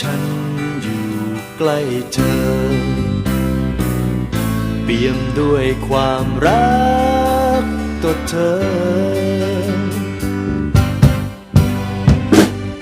ฉันอยู่ใกล้เธอ เปี่ยมด้วยความรักต่อเธอ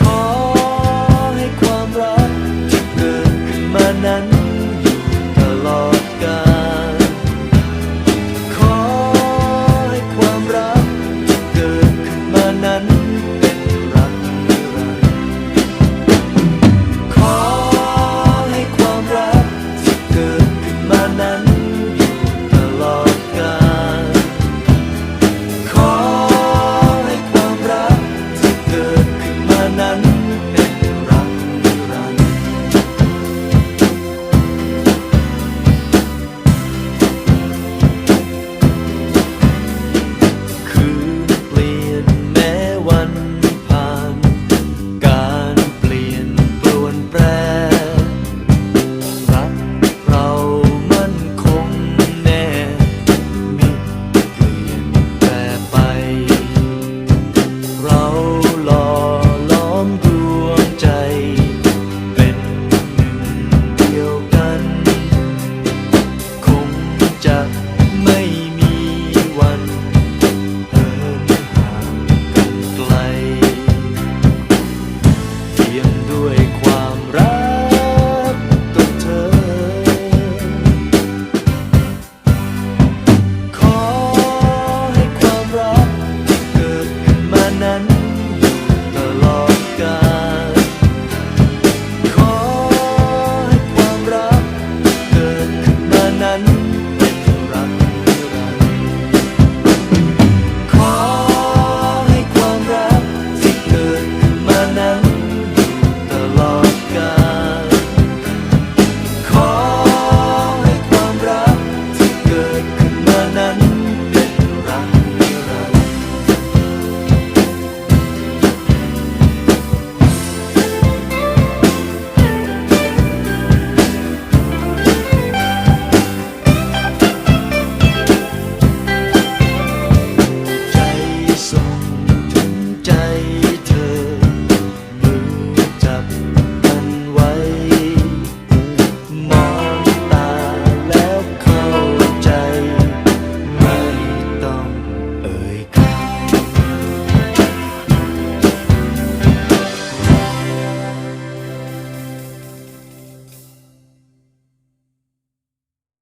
ขอให้ความรักที่เกิดขึ้นมานั้น 난